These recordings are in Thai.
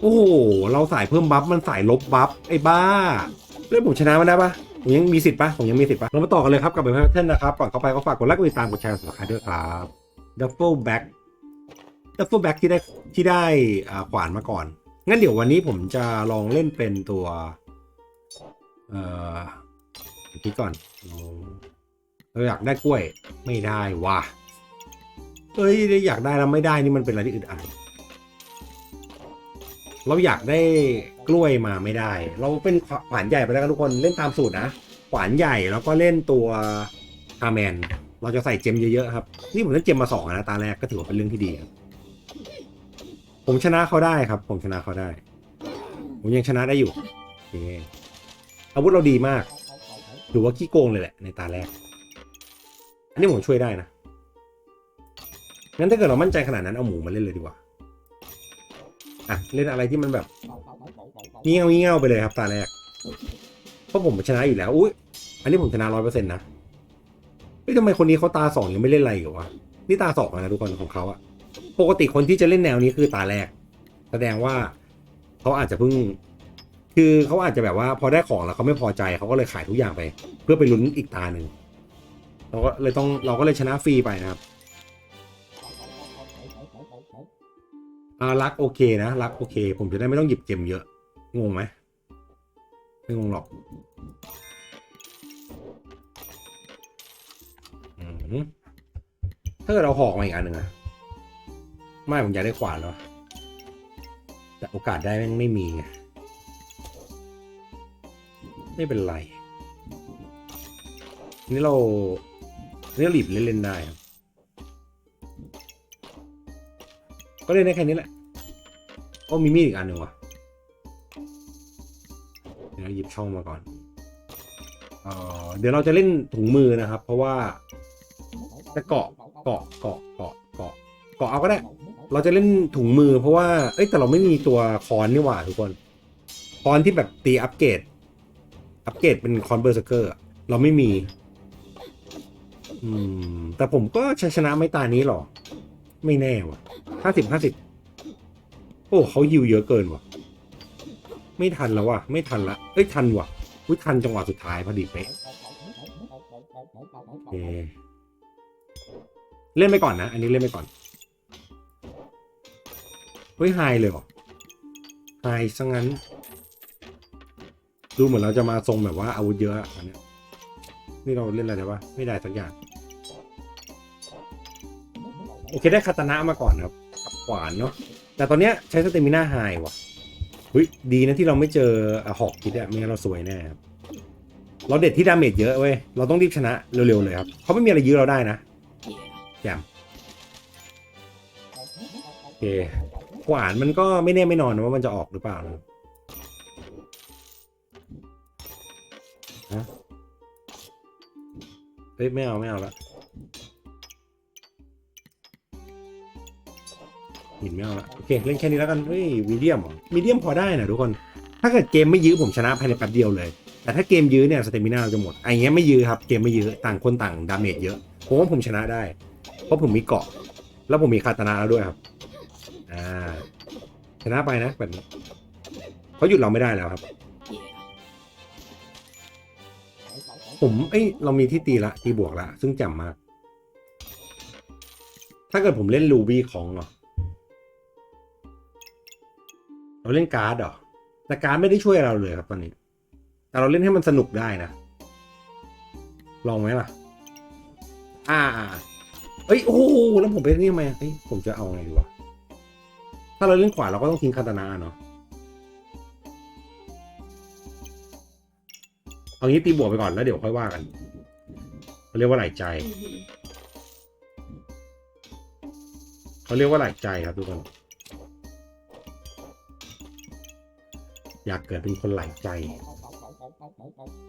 โอ้โห เราสายเพิ่มบัฟ มันสายลบบัฟ ไอ้บ้าเล่นผมชนะมันได้ปะผมยังมีสิทธิ์ปะผมยังมีสิทธิ์ปะเรามาต่อกันเลยครับกับเบลเทนนะครับ ก่อนเข้าไปก็ฝากกดไลค์กดติดตามกดแชร์กด subscribe ด้วยครับดับเบิลแบ็กดับเบิลแบ็กที่ได้ที่ได้อ่าขวานมาก่อน งั้นเดี๋ยววันนี้ผมจะลองเล่นเป็นตัว เอ่อคิดก่อน เราอยากได้กล้วย ไม่ได้ว่ะเอ้ยอยากได้แล้วไม่ได้นี่มันเป็นอะไรที่อึดอัด เราอยากได้กล้วยมาไม่ได้ เราเป็นขวานใหญ่ไปแล้วกันทุกคนเล่นตามสูตรนะขวานใหญ่แล้วก็เล่นตัวคาแมน เราจะใส่เจมเยอะๆครับ นี่ผมได้เจมมาสองนะตาแรกก็ถือว่าเป็นเรื่องที่ดีครับ ผมชนะเขาได้ครับ ผมชนะเขาได้ ผมยังชนะได้อยู่อเคอาวุธเราดีมากถือว่าขี้โกงเลยแหละในตาแรก อันนี้ผมช่วยได้นะงั้นถ้าเกิดเรามั่นใจขนาดนั้นเอาหมูมาเล่นเลยดีกว่า อะเล่นอะไรที่มันแบบเงี้ยวเงี้ยวไปเลยครับตาแรกเพราะผมชนะอยู่แล้วอุ้ยอันนี้ผมชนะร้อยเปอร์เซ็นต์นะเฮ้ยทำไมคนนี้เขาตาสองยังไม่เล่นอะไรอยู่วะนี่ตาสองนะทุกคนของเขาอะปกติคนที่จะเล่นแนวนี้คือตาแรก แสดงว่าเขาอาจจะเพิ่ง คือเขาอาจจะแบบว่า พอได้ของแล้วเขาไม่พอใจเขาก็เลยขายทุกอย่างไป เพื่อไปลุ้นอีกตาหนึ่งเราก็เลยต้องเราก็เลยชนะฟรีไปนะครับ อ่ารักโอเคนะรักโอเค ผมจะได้ไม่ต้องหยิบเจมเยอะ งงไหมไม่งงหรอกอถ้าเกิดเราหอกมาอีกอันหนึ่งอะไม่ผมอยากได้ขวานแล้วแต่โอกาสได้แม่งไม่มีไงไม่เป็นไร นี่เรานี่เราหลีบเล่นๆได้ครับ ก็เล่นได้แค่นี้แหละโอ้มีมีดอีกอันหนึ่งว่ะเดี๋ยวหยิบช่องมาก่อนเออเดี๋ยวเราจะเล่นถุงมือนะครับ เพราะว่าจะเกาะเกาะเกาะเกาะเกาะเกาะเอาก็ได้ เราจะเล่นถุงมือเพราะว่าเอ้ยแต่เราไม่มีตัวคอนนี่หว่าทุกคนคอนที่แบบตีอัปเกรดอัปเกรดเป็นคอนเบอร์สเกอร์เราไม่มี อืม แต่ผมก็ชนะไม่ตานี้หรอ ไม่แน่ว่ะ ห้าสิบห้าสิบโอ้เขายิวเยอะเกินว่ะ ไม่ทันแล้วว่ะ ไม่ทันละเอ้ยทันว่ะอุ้ยทันจังหวะสุดท้ายพอดีเป๊ะโอเคเล่นไปก่อนนะ อันนี้เล่นไปก่อน เฮ้ยไฮเลยเหรอไฮซะงั้น ดูเหมือนเราจะมาทรงแบบว่าอาวุธเยอะอะอันเนี้ยนี่เราเล่นอะไรได้ปะไม่ได้สักอย่าง โอเคได้คาตานะมาก่อนครับกับ ขวานเนาะแต่ตอนเนี้ยใช้สเตมิน่าไฮว่ะเฮ้ยดีนะที่เราไม่เจออะหอกคิดอะไม่งั้นเราสวยแน่ครับเราเด็ดที่ดาเมจเยอะเว้ยเราต้องรีบชนะเร็วๆเลยครับเขาไม่มีอะไรยื้อเราได้นะแจมโอเคขวานมันก็ไม่แน่ไม่นอนนะว่ามันจะออกหรือเปล่านะฮะเฮ้ยไม่เอาไม่เอาละ หินไม่เอาละโอเคเล่นแค่นี้แล้วกันเฮ้ยมีเดียมมีเดียมพอได้นะทุกคนถ้าเกิดเกมไม่ยื้อผมชนะภายในแป๊บเดียวเลย แต่ถ้าเกมยื้อเนี่ยสเตมินาเราจะหมดไอ้เงี้ยไม่ยื้อครับเกมไม่ยื้อต่างคนต่างดาเมจเยอะผมว่าผมชนะได้ เพราะผมมีเกาะ แล้วผมมีคาตานาแล้วด้วยครับอ่าชนะไปนะแบบนี้เขาหยุดเราไม่ได้แล้วครับ ผมเอ้ยเรามีที่ตีละตีบวกละซึ่งจ่มมาก ถ้าเกิดผมเล่นลูบี้ของเหรอ เราเล่นการ์ดเหรอ แต่การ์ดไม่ได้ช่วยเราเลยครับตอนนี้ แต่เราเล่นให้มันสนุกได้นะ ลองไหมล่ะ อ่าเอ้ย โอ้แล้วผมไปนี่ทำไมเอ้ย ผมจะเอาไงดีวะ ถ้าเราเล่นขวาเราก็ต้องทิ้งคาตานาเนาะ เอางี้ตีบวกไปก่อนแล้วเดี๋ยวค่อยว่ากันเขาเรียกว่าไหลใจ เขาเรียกว่าไหลใจครับทุกคน อยากเกิดเป็นคนหลายใจ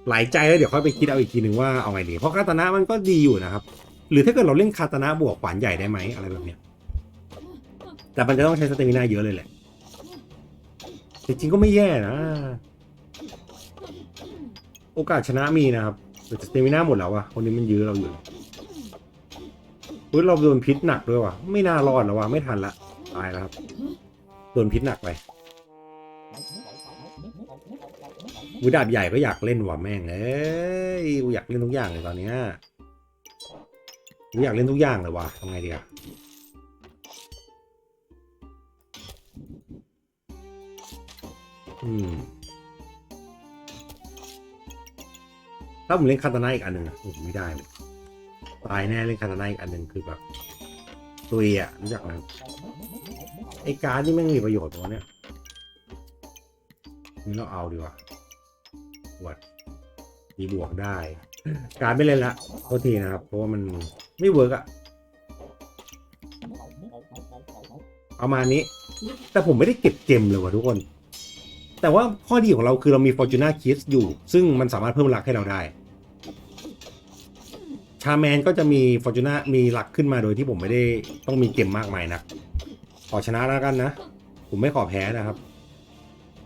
หลายใจแล้วเดี๋ยวค่อยไปคิดเอาอีกทีหนึ่งว่าเอาไงดี เพราะคาตนะมันก็ดีอยู่นะครับ หรือถ้าเกิดเราเล่นคาตนะบวกขวานใหญ่ได้ไหมอะไรแบบเนี้ย แต่มันจะต้องใช้สเตมินาเยอะเลยแหละจริงๆก็ไม่แย่นะ โอกาสชนะมีนะครับแต่สเตมินาหมดแล้วอะคนนี้มันยื้อเราอยู่เฮ้ยเราโดนพิษหนักด้วยว่ะ ไม่น่ารอดแล้วว่ะ ไม่ทันละ ตายแล้วครับ โดนพิษหนักไป วิดาบใหญ่ก็อยากเล่นว่ะแม่งเอ้ยกูอยากเล่นทุกอย่างเลยตอนเนี้ยกูอยากเล่นทุกอย่างเลยว่ะทำไงดีอะอืมถ้าผมเล่นคาตานาอีกอันหนึ่งอะโอ้ไม่ได้เลยตายแน่เล่นคาตานาอีกอันหนึ่งคือแบบตุยอะรู้จักไหมไอ้การดนี่ไม่งมีประโยชน์ตัวเนี้ยนี่เราเอาดีกว่า วดมีบวกได้ การดไม่เล่นละโทษทีนะครับ เพราะว่ามันไม่เวิร์กอะเอามาณนี้ แต่ผมไม่ได้เก็บเจมเลยว่ะทุกคน แต่ว่าข้อดีของเราคือเรามี Fortuna Kiss อยู่ ซึ่งมันสามารถเพิ่มหลักให้เราได้ ชาแมนก็จะมี Fortuna มีหลักขึ้นมาโดยที่ผมไม่ได้ต้องมีเกมมากมายนะขอชนะแล้วกันนะ ผมไม่ขอแพ้นะครับ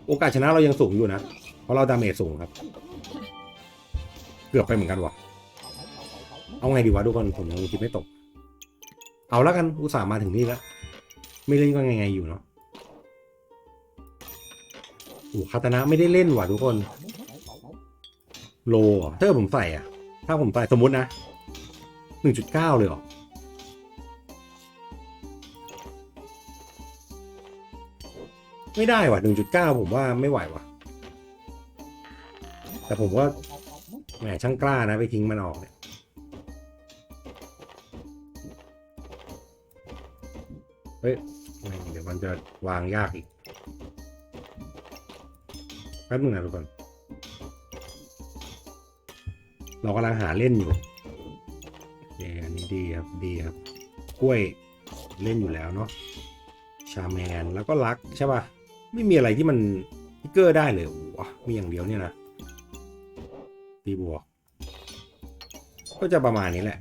โอกาสชนะเรายังสูงอยู่นะ เพราะเราดาเมจสูงครับ เกือบไปเหมือนกันวะเอาไงดีวะทุกคนผมยังคิดไม่ตก เอาแล้วกันอุตส่าห์มาถึงนี่แล้ว ไม่เล่นก็ไงไงอยู่เนาะโอ้คาตนะไม่ได้เล่นว่ะทุกคน โล่ถ้าผมใส่อะถ้าผมใส่สมมตินะหนึ่งจุดเก้าเลยหรอไม่ได้ว่ะหนึ่งจุดเก้าผมว่าไม่ไหวว่ะ แต่ผมว่าแหมช่างกล้านะไปทิ้งมันออกเนี่ยเฮ้ยเดี๋ยวมันจะวางยากอีกแป๊บนึงนะทุกคน เรากำลังหาเล่นอยู่โอเคอันนี้ดีครับดีครับกล้วยเล่นอยู่แล้วเนาะชาแมนแล้วก็ลักใช่ป่ะ ไม่มีอะไรที่มันทิกเกอร์ได้เลยโอ้โหมีอย่างเดียวเนี่ยนะ ตีบวก ก็จะประมาณนี้แหละ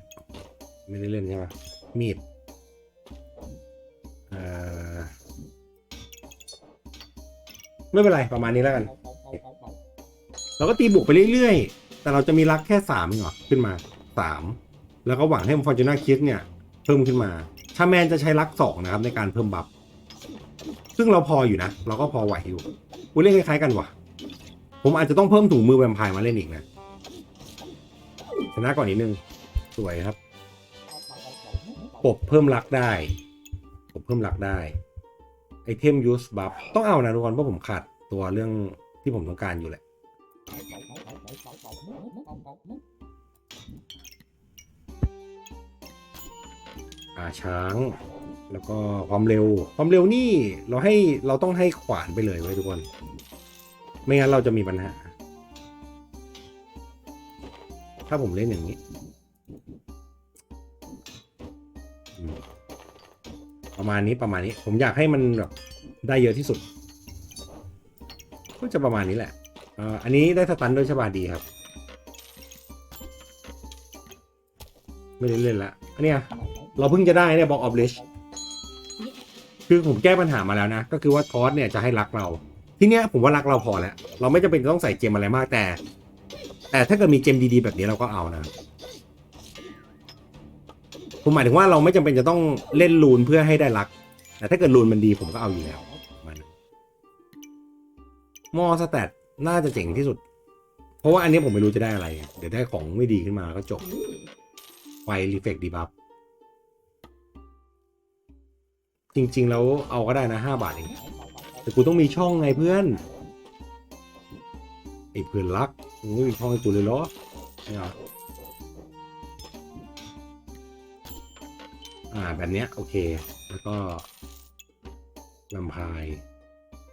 ไม่ได้เล่นใช่ป่ะมีดเอ่อไม่เป็นไรประมาณนี้แล้วกัน เราก็ตีบวกไปเรื่อยๆ แต่เราจะมีลักแค่สามเองเหรอขึ้นมาสามแล้วก็หวังให้ฟอร์จูน่าคิดเนี่ย เพิ่มขึ้นมา ชาแมนจะใช้ลักสองนะครับในการเพิ่มบัฟซึ่งเราพออยู่นะ เราก็พอไหวอยู่อุ้ยเล่นคล้ายๆกันว่ะ ผมอาจจะต้องเพิ่มถุงมือแวมไพร์มาเล่นอีกนะ ชนะก่อนนิดนึง สวยครับปบเพิ่มลักได้ปบเพิ่มลักได้ ไอเทมยูสบัฟต้องเอานะทุกคนเพราะผมขาดตัวเรื่องที่ผมต้องการอยู่แหละ อาช้าง แล้วก็ความเร็ว ความเร็วนี่เราให้เราต้องให้ขวานไปเลยไว้ทุกคน ไม่งั้นเราจะมีปัญหา ถ้าผมเล่นอย่างนี้ประมาณนี้ประมาณนี้ ผมอยากให้มันแบบได้เยอะที่สุด ก็จะประมาณนี้แหละอันนี้ได้สตันด้วยฉบาดีครับ ไม่ได้เล่นละอันนี้เราเพิ่งจะได้เนี่ยบอกออฟเลชคือผมแก้ปัญหามาแล้วนะ ก็คือว่าทอสเนี่ยจะให้รักเรา ทีเนี้ยผมว่ารักเราพอแล้ว เราไม่จำเป็นต้องใส่เจมอะไรมากแต่ แต่ถ้าเกิดมีเจมดีๆแบบนี้เราก็เอานะผมหมายถึงว่าเราไม่จำเป็นจะต้องเล่นลูนเพื่อให้ได้รัก แต่ถ้าเกิดลูนมันดีผมก็เอาอยู่แล้วมันมอสแตทน่าจะเจ๋งที่สุด เพราะว่าอันนี้ผมไม่รู้จะได้อะไร เดี๋ยวได้ของไม่ดีขึ้นมาก็จบ ไฟรีเฟกดีบัฟจริง ๆ แล้วเอาก็ได้นะห้าบาทเองแต่กูต้องมีช่องไงเพื่อน ไอ้เพื่อนรักมึงไม่มีช่องให้กูเลยเหรอไม่เอาอ่าแบบเนี้ยโอเค แล้วก็ลำพาย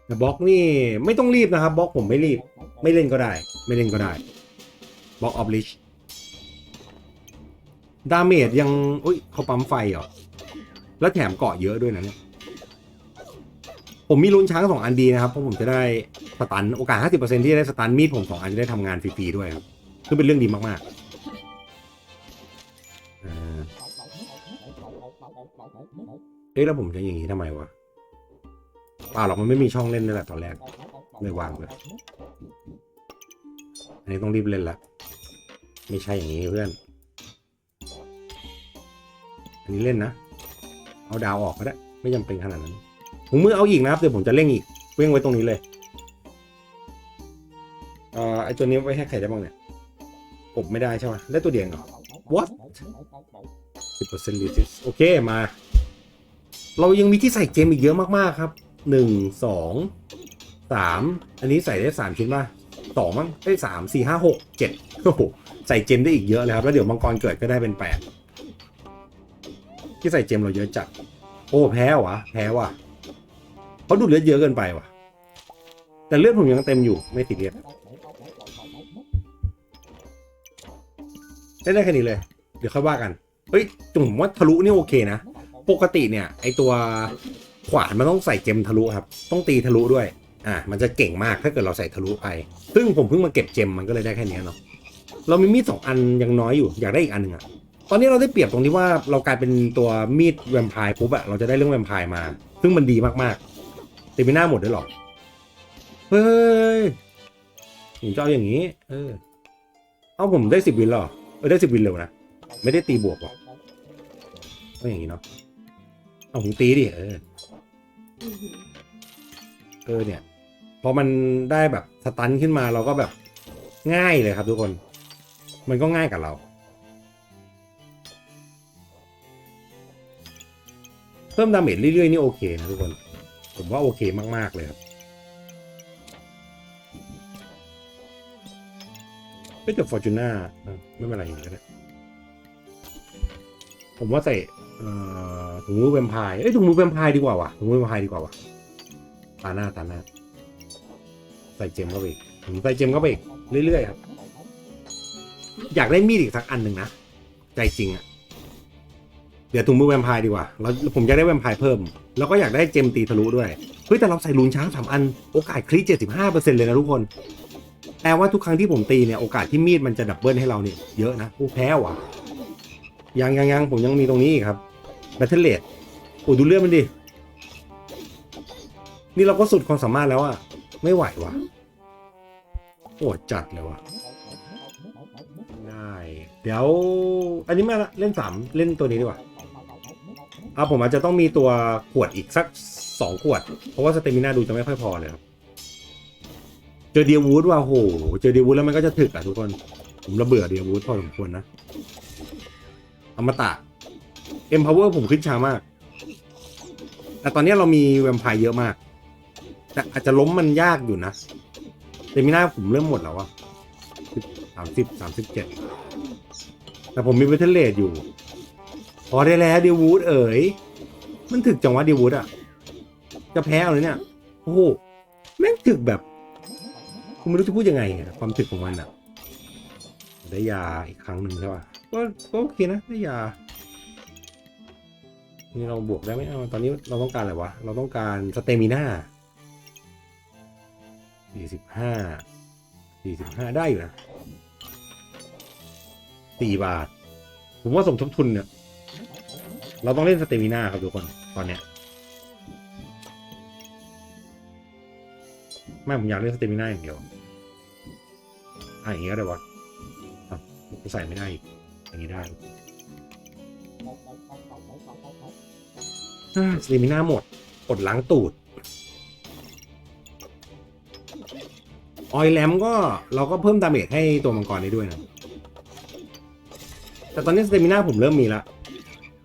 แต่บล็อกนี่ไม่ต้องรีบนะครับบล็อกผมไม่รีบ ไม่เล่นก็ได้ ไม่เล่นก็ได้บล็อกออฟลิชดาเมจยังอุ้ยเขาปั๊มไฟเหรอ แล้วแถมเกาะเยอะด้วยนะเนี่ยผมมีลุ้นช้างสองอันดีนะครับ เพราะผมจะได้ สตันโอกาส 50%ที่จะได้สตันมีดผมสองอันจะได้ทำงานฟรีๆด้วยครับซึ่งเป็นเรื่องดีมากๆอ่าเอ๊ะแล้วผมจะอย่างนี้ทำไมวะเปล่าหรอกมันไม่มีช่องเล่นนั่แหละตอนแรกไม่วางเลยอันนี้ต้องรีบเล่นละไม่ใช่อย่างนี้เพื่อน อันนี้เล่นนะ เอาดาวออกก็ได้ ไม่จำเป็นขนาดนั้นผมมือเอาอีกนะครับเดี๋ยวผมจะเร่งอีกเร่งไว้ตรงนี้เลย ไอ้ตัวนี้ไว้ให้ใครได้บ้างเนี่ยผมไม่ได้ใช่ไหมได้ตัวเดียวเหรอ what สิบเปอร์เซ็นต์ลิซิสโอเคมา เรายังมีที่ใส่เจมอีกเยอะมากๆครับหนึ่งสองสามอันนี้ใส่ได้สามชิ้นป่ะสองมั้งได้สามสี่ห้าหกเจ็ดโอ้โหใส่เจมได้อีกเยอะเลยครับ แล้วเดี๋ยวมังกรเกิดก็ได้เป็นแปดที่ใส่เจมเราเยอะจัดโอ้แพ้วะแพ้ว่ะเขาดูดเลือดเยอะเกินไปว่ะแต่เลือดผมยังเต็มอยู่ไม่ติดเลีย ได้ได้แค่นี้เลย เดี๋ยวค่อยว่ากัน เฮ้ยจุ่มว่าทะลุนี่โอเคนะ ปกติเนี่ย ไอตัวขวานมันต้องใส่เจมทะลุครับ ต้องตีทะลุด้วย อ่า มันจะเก่งมากถ้าเกิดเราใส่ทะลุไป ซึ่งผมเพิ่งมาเก็บเจมมันก็เลยได้แค่นี้เนาะ เรามีมีดสองอันยังน้อยอยู่ อยากได้อีกอันหนึ่งอะตอนนี้เราได้เปรียบตรงที่ว่าเรากลายเป็นตัวมีดแวมไพร์ปุ๊บอะเราจะได้เรื่องแวมไพร์มา ซึ่งมันดีมากๆตีไม่น่าหมดด้วยหรอ เฮ้ยผมจะเอาอย่างนี้ เออ เอาผมได้สิบวินหรอ ออได้สิบวินเร็วนะ ไม่ได้ตีบวกหรอกก็อย่างนี้เนาะเอาผมตีดิเออเออเนี่ย พอมันได้แบบสตันขึ้นมาเราก็แบบง่ายเลยครับทุกคน มันก็ง่ายกับเรา เพิ่มดาเมจเรื่อยๆนี่โอเคนะทุกคน ผมว่าโอเคมากๆเลยครับ ไม่แต่ฟอร์จูน่าไม่เป็นไรอย่างนี้ก็ได้ผมว่าใส่เอ่อถุงมือแวมไพร์เอ้ยถุงมือแวมไพร์ดีกว่าว่ะถุงมือแวมไพร์ดีกว่าว่ะตาหน้าตาหน้า ใส่เจมเข้าไปอีกผมใส่เจมเข้าไปอีกเรื่อยๆครับ อยากได้มีดอีกสักอันหนึ่งนะใจจริงอะเดี๋ยวถุงมือแวมไพร์ดีกว่าแล้วผมอยากได้แวมไพร์เพิ่ม แล้วก็อยากได้เจมตีทะลุด้วยเฮ้ยแต่เราใส่ลูนช้างสามอันโอกาสคลิเจ็ดสิบห้าเปอร์เซ็นต์เลยนะทุกคน แปลว่าทุกครั้งที่ผมตีเนี่ยโอกาสที่มีดมันจะดับเบิลให้เราเนี่ยเยอะนะผู้แพ้ว่ะยังยังยังผมยังมีตรงนี้อีกครับแบทเทเลดโอ้ดูเลือดมันดิ นี่เราก็สุดความสามารถแล้วอะไม่ไหวว่ะโหดจัดเลยว่ะได้เดี๋ยว อันนี้มาละเล่นสามเล่นตัวนี้ดีกว่าเอาผมอาจจะต้องมีตัวขวดอีกสักสองขวด เพราะว่าสเตมินาดูจะไม่ค่อยพอเลยครับ เจอเดียวูดว่ะโห เจอเดียวูดแล้วมันก็จะถึกอะทุกคน ผมระเบื่อเดียวูดพอสมควรนะอมตะเอ็มพาวเวอร์ผมขึ้นช้ามาก แต่ตอนนี้เรามีแวมไพร์เยอะมาก แต่อาจจะล้มมันยากอยู่นะเตมิน่าผมเริ่มหมดแล้วอะสามสิบสามสิบเจ็ด แต่ผมมีเวทเทเลดอยู่ พอได้แล้วเดียวูดเอ๋ย มันถึกจังวะเดียวูดอะจะแพ้เอาเลยเนี่ย โอ้โห แม่งถึกแบบ คุณไม่รู้จะพูดยังไงอะความถึกของมันอะได้ยาอีกครั้งหนึ่งใช่ป่ะก็ก็โอเคนะได้ยานี่เราบวกได้ไหมเอาตอนนี้เราต้องการอะไรวะ เราต้องการสเตมิน่าสี่สิบห้าสี่สิบห้าได้อยู่นะสี่บาท ผมว่าสมทบทุนเนี่ย เราต้องเล่นสเตมิน่าครับทุกคน ตอนเนี้ย ไม่ผมอยากเล่นสเตมิน่าอย่างเดียวอะอย่างงี้ก็ได้วะอะกูใส่ไม่ได้อีกอย่างงี้ได้สเตมิน่าหมดกดล้างตูด ออยแลมก็เราก็เพิ่มดาเมจให้ตัวมังกรได้ด้วยนะ แต่ตอนนี้สเตมิน่าผมเริ่มมีละ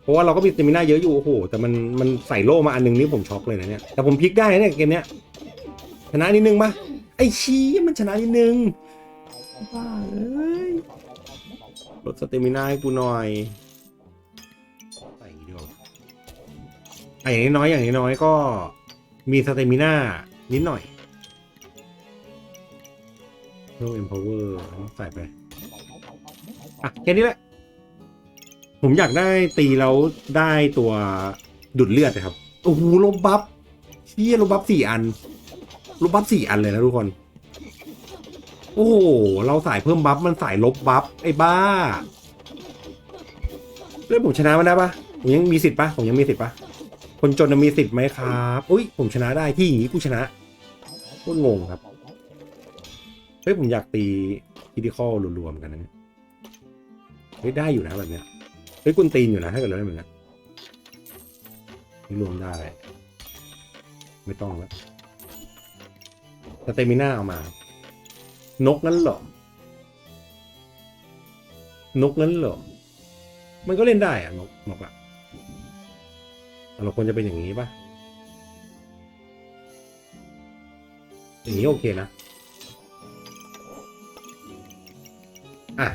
เพราะว่าเราก็มีสเตมิน่าเยอะอยู่โอ้โหแต่มันมันใส่โล่มาอันนึงนี่ผมช็อกเลยนะเนี่ยแต่ผมพลิกได้เนี่ยเกมเนี้ย ชนะนิดนึงปะไอชี้มันชนะนิดนึงบ้าเอ้ยลดสเตมิน่าให้กูหน่อยใส่เดียวไอ้อย่างน้อยอย่างน้อยก็มีสเตมิน่านิดหน่อยเพิ่ม empower ใส่ไป อะ แค่นี้แหละ ผมอยากได้ตีแล้วได้ตัวดุดเลือดนะครับ โอ้โหลบบัฟเชี่ยลบบัฟสี่อัน ลบบัฟสี่อันเลยนะทุกคน โอ้โห เราสายเพิ่มบัฟมันสายลบบัฟไอ้บ้าเล่นผมชนะมันได้ปะผมยังมีสิทธิ์ปะผมยังมีสิทธิ์ปะคนจนมีสิทธิ์ไหมครับอุ้ยผมชนะได้ที่อย่างนี้กูชนะโคตรงงครับเฮ้ยผมอยากตีคิดิคอลรวมๆกันนะเนี่ยเฮ้ยได้อยู่นะแบบเนี้ยเฮ้ยกุนตีนอยู่นะถ้าเกิดเราได้เหมือนกันนี่รวมได้ ไม่ต้องแล้ว สเตมิน่าเอามา นกนั้นหรอนกนั้นหรอมันก็เล่นได้อะนกนกอะเราควรจะเป็นอย่างนี้ปะอย่างนี้โอเคนะ อะ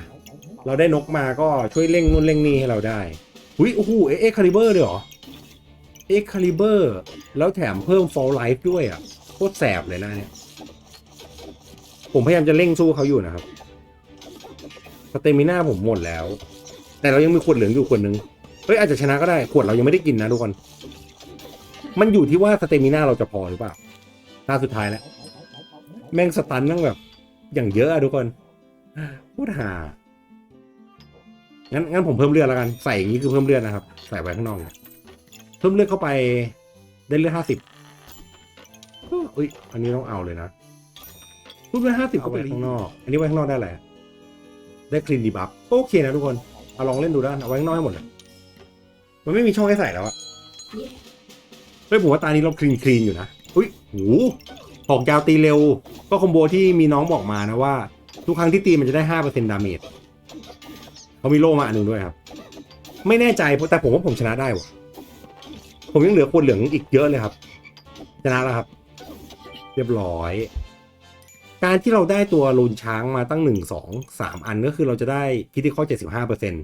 เราได้นกมาก็ช่วยเร่งนู่นเร่งนี่ให้เราได้อุ้ยโอ้โหเอ็กคาลิเบอร์เลยเหรอเอ็กคาลิเบอร์แล้วแถมเพิ่มฟอลไลฟ์ด้วยอะโคตรแสบเลยนะเนี่ย ผมพยายามจะเร่งสู้เขาอยู่นะครับสเตมิน่าผมหมดแล้ว แต่เรายังมีขวดเหลืองอยู่ขวดหนึ่งเฮ้ยอาจจะชนะก็ได้ ขวดเรายังไม่ได้กินนะทุกคน มันอยู่ที่ว่าสเตมิน่าเราจะพอหรือเปล่าตาสุดท้ายแล้ว แม่งสตันนั่งแบบ อย่างเยอะอะทุกคนพูดหางั้นงั้นผมเพิ่มเลือดแล้วกัน ใส่อย่างนี้คือเพิ่มเลือดนะครับ ใส่ไว้ข้างนอกเนี่ยเพิ่มเลือดเข้าไปได้เลือดห้าสิบอุ้ยอันนี้ต้องเอาเลยนะ พิ่มเลือดห้าสิบเข้าไปข้างนอก อันนี้ไว้ข้างนอกได้แหละได้คลีนดีบัฟโอเคนะทุกคน เอาลองเล่นดูได้เอาไว้ข้างนอกให้หมดเลย มันไม่มีช่องให้ใส่แล้วอะเฮ้ยผมว่าตานี้เราคลีนคลีนอยู่นะ อุ้ยโหหอกยาวตีเร็ว ก็คอมโบที่มีน้องบอกมานะว่า ทุกครั้งที่ตีมันจะได้ห้าเปอร์เซ็นต์ดาเมจเขามีโล่มาอันหนึ่งด้วยครับ ไม่แน่ใจแต่ผมว่าผมชนะได้วะผมยังเหลือคนเหลืองอีกเยอะเลยครับ ชนะแล้วครับ เรียบร้อย การที่เราได้ตัวลูนช้างมาตั้งหนึ่งสองสามอันก็คือเราจะได้คิดที่ข้อเจ็ดสิบห้าเปอร์เซ็น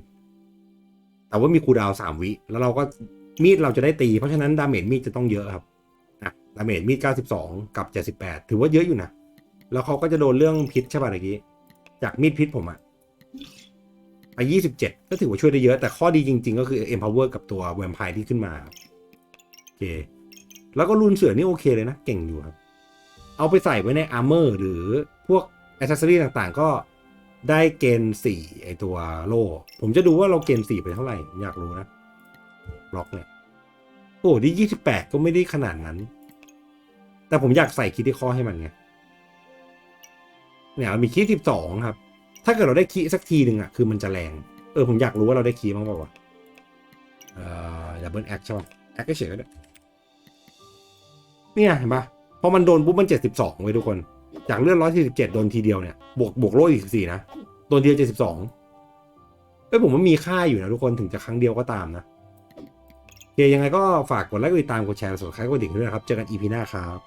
แต่ว่ามีคูดาวสามวิ แล้วเราก็มีดเราจะได้ตี เพราะฉะนั้นดาเมจมีดจะต้องเยอะครับนะดาเมจมีดเก้าสิบสองกับเจ็ดสิบแปดถือว่าเยอะอยู่นะ แล้วเขาก็จะโดนเรื่องพิษใช่ป่ะเมื่อกี้ จากมีดพิษผมอะไปยี่สิบเจ็ดก็ถือว่าช่วยได้เยอะ แต่ข้อดีจริง ๆ ก็คือ empower กับตัวแวมไพร์ที่ขึ้นมาครับโอเคแล้วก็รุนเสือนี่โอเคเลยนะ เก่งอยู่ครับ เอาไปใส่ไว้ในอาร์เมอร์หรือพวกอ c เซ s ซอรี่ต่างๆ ก็ได้เกณฑ์สี่ไอตัวโล่ ผมจะดูว่าเราเกณฑ์สี่ไปเท่าไหร่ อยากรู้นะบล็อกเนี่ย โอ้ดียี่สิบแปดก็ไม่ได้ขนาดนั้น แต่ผมอยากใส่คิดที่ข้อให้มันไงเนี่ยเรามีคีสิบสองครับ ถ้าเกิดเราได้คีสักทีหนึ่งอะคือมันจะแรง เออผมอยากรู้ว่าเราได้คีย์บ้างเปล่าวะเอ่อดับเบิลแอคใช่ป่ะแอคเฉยก็ได้เนี่ยเห็นปะ พอมันโดนปุ๊บมันเจ็ดสิบสองไว้ยทุกคน จากเลือดร้อยสี่สิบเจ็ดโดนทีเดียวเนี่ย บวกบวกโล่อีกสี่นะ โดนทีเดียวเจ็ดสิบสองเอ้ยผมว่ามีค่าอยู่นะทุกคนถึงจะครั้งเดียวก็ตามนะโอเคยังไงก็ฝากกดไลค์กดติดตามกดแชร์กด subscribe กดดิ่งด้วยนะครับ เจอกันอีพีหน้าครับ